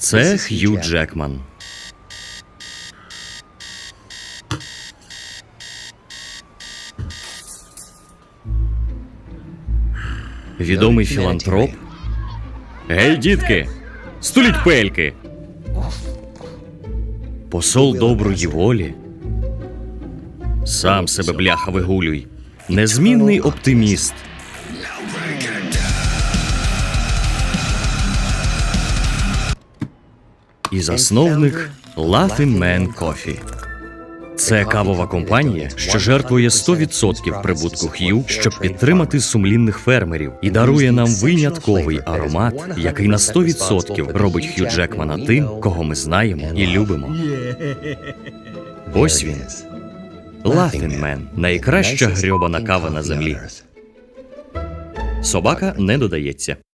Це Х'ю Джекман. Відомий філантроп. Гей, дітки! Стуліть пельки! Посол доброї волі. Сам себе бляха вигулюй. Незмінний оптиміст. І засновник Laughing Man Coffee. Це кавова компанія, що жертвує 100% прибутку Х'ю, щоб підтримати сумлінних фермерів, і дарує нам винятковий аромат, який на 100% робить Х'ю Джекмана тим, кого ми знаємо і любимо. Ось він. Man – найкраща грьобана кава на землі. Собака не додається.